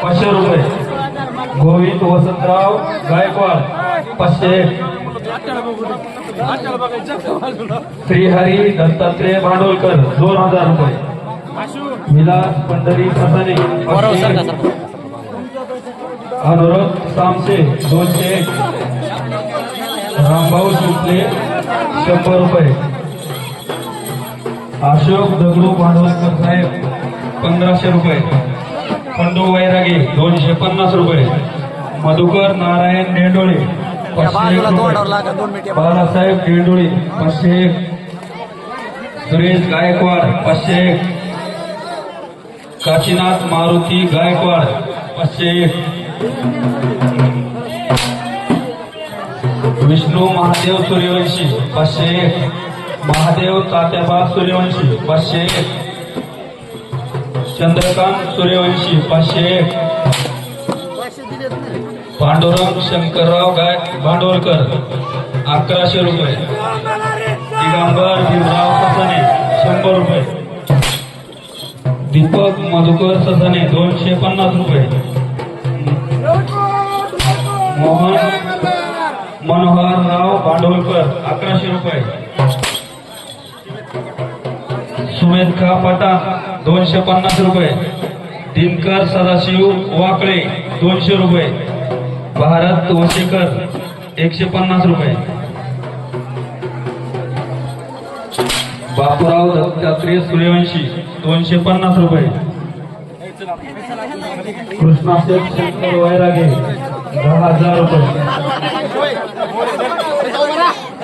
पाचशे रुपये. गोविंद वसंतराव गायकवाड पाचशे एक. श्रीहरी दत्तात्रय भांडवलकर दोन हजार रुपये. विलास पंढरी फसाने अनुरोध सामसे दोनशे रामभाऊ शिंपले शंभर रुपये. अशोक दगडू भांडवलकर साहेब पंधराशे रुपये. खंडू वैरागे दोनशे पन्नास रुपये. मधुकर नारायण डेंडोळे पाचशे एक रुपये. बाळासाहेब डेंडोळे पाचशे एक. सुरेश गायकवाड पाचशे एक. काशीनाथ मारुती गायकवाड पाचशे एक. विष्णू महादेव सूर्यवंशी पाचशे एक. महादेव तात्याबा सूर्यवंशी पाचशे एक. चंद्रकांत सूर्यवंशी पाचशे एक. पांडुरंग शंकरराव गाय भांडवलकर अकराशे रुपये. दिगंबर भीमराव ससने शंभर रुपये. दीपक मधुकर ससने दोनशे पन्नास रुपये. मोहन मनोहर राव भांडवलकर अकराशे रुपये. सुमेधखा पठाण दोनशे पन्नास रुपये. दिनकर सदाशिव वाकळे दोनशे रुपये. भारत वसेकर एकशे पन्नास रुपये. बापूराव दत्तात्रेय सूर्यवंशी दोनशे पन्नास रुपये. कृष्णाशेठ शंकर वैरागे दहा हजार रुपये.